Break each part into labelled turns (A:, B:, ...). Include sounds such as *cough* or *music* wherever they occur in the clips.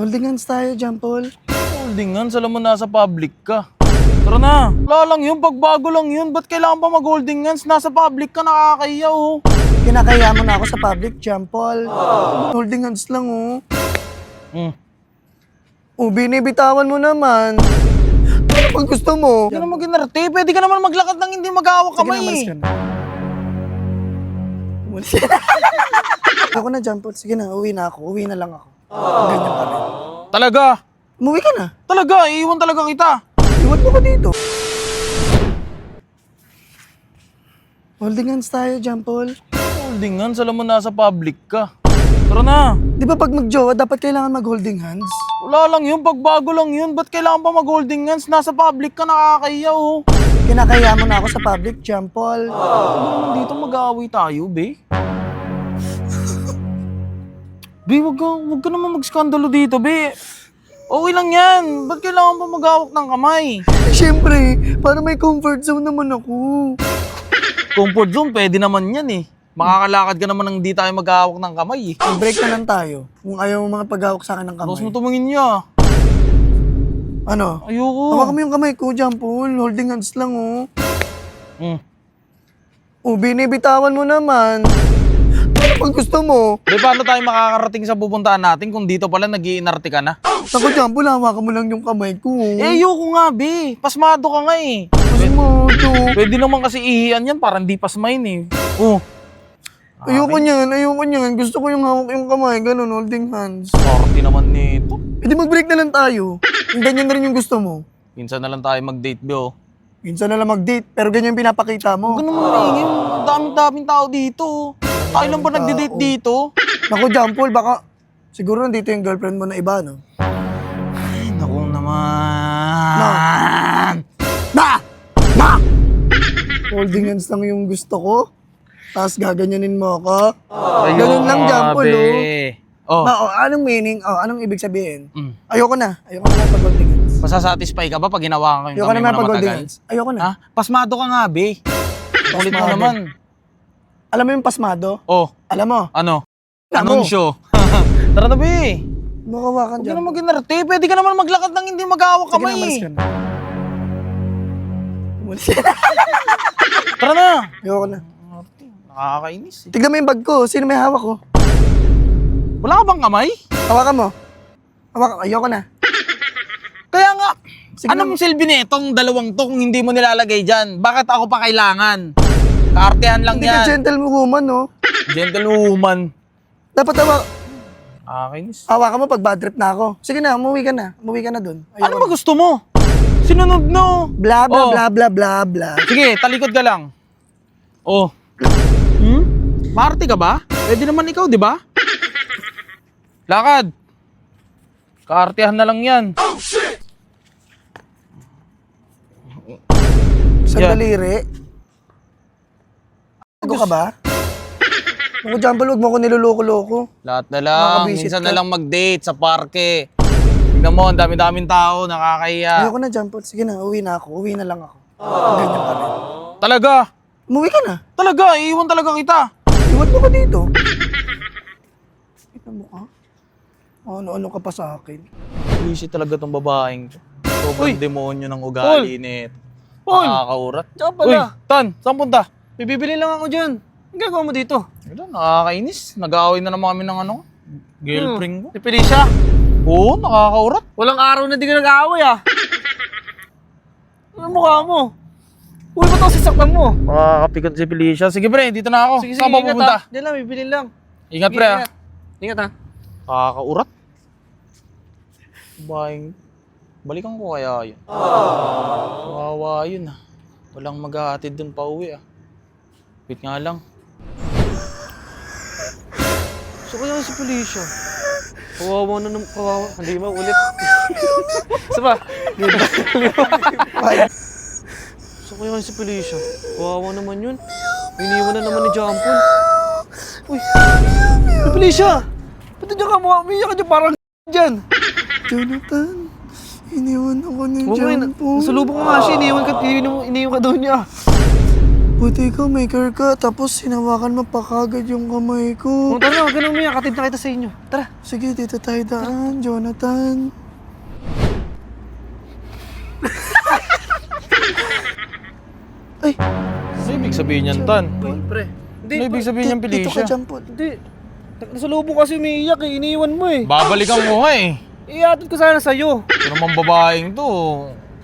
A: Holding hands tayo, John Paul.
B: Holding hands, alam mo nasa public ka. Tara na. Wala lang yun, pagbago lang yun. Ba't kailangan pa mag-holding hands? Nasa public ka, nakakaya oh.
A: Kinakaya mo na ako sa public, John Paul. Holding hands lang, oh.
B: Hmm.
A: Oh, binibitawan mo naman. Ano pag gusto mo?
B: Hindi ka naman ginarte. Pwede ka naman maglakad ng hindi mag-aawak
A: Sige na,
B: kamay.
A: umalis ka na. Umalis *laughs* ako na, John Paul. Sige na, uwi na ako. Uwi na lang ako. Rin.
B: Talaga.
A: Umuwi ka na.
B: Talaga, iiwan talaga kita.
A: Iwan mo ko dito. Holding hands tayo, John Paul.
B: Holding hands, alam mo nasa public ka. Tara na.
A: Di ba pag mag-jowa, dapat kailangan mag-holding hands?
B: Wala lang yun, pagbago lang yun. Ba't kailangan pa mag-holding hands? Nasa public ka, nakakaya oh.
A: Kinakaya mo na ako sa public, John Paul.
B: Naman dito mag-aaway tayo, be? Be, wag ka, wag ka naman mag-skandalo dito, be. Okay lang yan. Ba't kailangan pa mag-awak ng kamay?
A: Siyempre, para may comfort zone naman ako.
B: Comfort zone, pwede naman yan eh. Makakalakad ka naman nang di tayo mag-awak ng kamay eh.
A: Mag-break na lang tayo. Kung ayaw mo mga pag-hawak sa akin ng
B: Tapos mo
A: kamay.
B: tumingin niya.
A: Ano?
B: Ayoko.
A: Hawakan mo yung kamay ko, John Paul. Holding hands lang, oh.
B: Hmm.
A: Oh, binibitawan mo naman. Ano pag gusto mo?
B: Di paano tayo makakarating sa pupuntahan natin kung dito pala nag ka na?
A: John Paul, hawakan mo lang yung kamay ko.
B: Eh, ayoko nga, be. Pasmado ka nga eh.
A: Mo, to.
B: Pwede naman kasi ihian yan, parang di pasmain eh. Oh,
A: Ayoko niyan, ayoko niyan. Gusto ko yung hawak yung kamay, ganun, holding hands.
B: party naman nito.
A: Pwede mag-break na lang tayo. Yung ganyan na rin yung gusto mo.
B: Minsan na lang tayo mag-date, be, oh.
A: Minsan na lang mag-date, pero ganyan yung pinapakita mo.
B: Ka naman maingin. Ang daming-daming tao dito. Tayo lang ba nagde-date dito?
A: Naku, John Paul, baka siguro nandito yung girlfriend mo na iba, no?
B: Ay, naku naman.
A: Na! Na! Holding hands lang yung gusto ko. Tapos gaganyanin mo ako. Ganun lang, John Paul, oh.
B: Oh,
A: Ma, oh, anong meaning? Oh, anong ibig sabihin?
B: mm.
A: Ayoko na. Ayoko na pag holding hands.
B: masasatisfy ka ba pag ginawa ko yung
A: Ayoko
B: kamay
A: na
B: mo na
A: pag holding
B: matagal?
A: hands. Ayoko na.
B: Ha? Pasmado ka nga, be. Kulit mo naman.
A: Alam mo yung pasmado?
B: Oh,
A: Alam mo?
B: ano?
A: Alam mo.
B: Anunsyo. Tara na, be.
A: Makawakan
B: Huwag ka
A: dyan.
B: naman ginarte. Pwede ka naman maglakad ng hindi mag-aawak
A: Sige na,
B: kamay.
A: umalis ka na. Umalis ka. *laughs*
B: Tara na.
A: Ayoko na.
B: Nakakainis eh.
A: Tignan mo yung bag ko. Sino may hawak ko?
B: Wala ka bang kamay?
A: Hawakan mo. Hawakan. Ayoko na.
B: Kaya nga,
A: Sige
B: anong silbi nitong dalawang to kung hindi mo nilalagay dyan? Bakit ako pa kailangan? Kaartehan lang
A: Hindi ka
B: yan.
A: gentlewoman, no?
B: Gentlewoman.
A: Dapat hawak.
B: Nakakainis.
A: Hawakan mo pag bad trip na ako. Sige na, umuwi ka na. Umuwi ka na dun. Ayoko
B: Ano
A: na.
B: ba gusto mo? Sinunod no.
A: Bla bla
B: Oh.
A: bla bla bla bla.
B: Sige, talikod ka lang. Oh. Hmm? Party ka ba? Pwede naman ikaw, di ba? Lakad. Kaartehan na lang yan.
A: Sa
B: Yeah.
A: Ka ba? Ako dyan pa, huwag mo ako niloloko-loko.
B: Lahat na lang.
A: Makakabisit
B: Minsan
A: ka.
B: na lang mag-date sa parke. Tingnan mo, ang dami-daming tao, nakakahiya.
A: Ayoko na dyan po. Sige na, uwi na ako. Uwi na lang ako. Ganyan pa rin.
B: Talaga.
A: Umuwi ka na.
B: Talaga, iiwan talaga kita.
A: Iwan mo ko dito. Kita mo ka? Ano-ano ka pa sa akin?
B: Busy talaga tong babaeng to. Sobrang demonyo ng ugali nito.
C: Paul!
B: Nakakaurat. Uy,
C: pala,
B: Tan, saan punta?
C: May bibili lang ako dyan. Ang gagawa mo dito?
B: Wala, nakakainis. Nag-aaway na naman kami ng ano, girlfriend ko.
C: Si Felicia,
B: Oo, nakakaurat.
C: walang araw na di ka nag-aaway ah. Ano mukha mo? Uy, ba't ako sasaktan mo?
B: Nakakapikot si Felicia. Sige pre, dito na ako.
C: Sige, sige,
B: Saan ba
C: ingat
B: pupunta?
C: ah. Diyan lang, bibili lang.
B: Ingat
C: Sige,
B: pre ah.
C: Ingat, ingat ah.
B: Nakakaurat. Baing. Balikan ko kaya yun. Kawawa yun ah. Walang maghahatid dun pa uwi ah. Wait nga lang.
C: So kaya si Felicia. Kawawa na naman, kawawa. Hindi mo, ulit. Isa pa.
A: Bye.
C: So kaya si Felicia. Kawawa naman yun. Iniwan na naman ni Jampol. Uy, si Felicia! Ba't dyan ka mo? Umiyak ka dyan parang dyan.
A: Jonathan, iniwan ako ni. John po.
C: Nasalubong ko nga siya. Iniwan ka, iniwan, iniwan ka daw niya.
A: Buti ikaw, maker ka. Tapos sinawakan mo pa kagad yung kamay ko.
C: Kung tara na, ganun umiyak. Katid na kita sa inyo. Tara.
A: Sige, dito tayo daan, Jonathan. *laughs* Ay,
B: Ano ibig sabihin yan, Tan?
C: Uy, pre. Hindi,
B: Ano ibig sabihin niyang
A: dito ka
B: Felicia?
A: dyan po.
C: hindi. Nasa loob kasi umiiyak eh. Iniwan mo eh.
B: Babalikan mo nga eh.
C: Iatid ko sana sa'yo.
B: Ito naman babaeng to.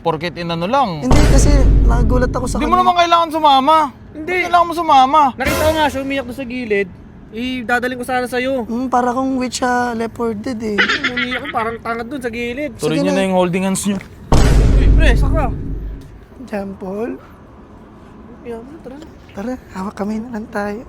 B: Porket inano lang.
A: Hindi kasi nagulat ako sa
B: Hindi mo naman kailangan sumama.
C: Hindi.
B: Hindi kailangan mo sumama.
C: Nakita ko nga siya umiyak doon sa gilid. Idadaling ko sana sa'yo.
A: Hmm, para kung witch siya leoparded eh.
C: Umiyak ko parang tangad doon sa gilid.
B: Tuloy niyo
A: na.
B: na yung holding hands niyo.
C: Uy, pre, saka.
A: Jampol,
C: Iyak mo, tara.
A: tara, hawak kami na lang tayo.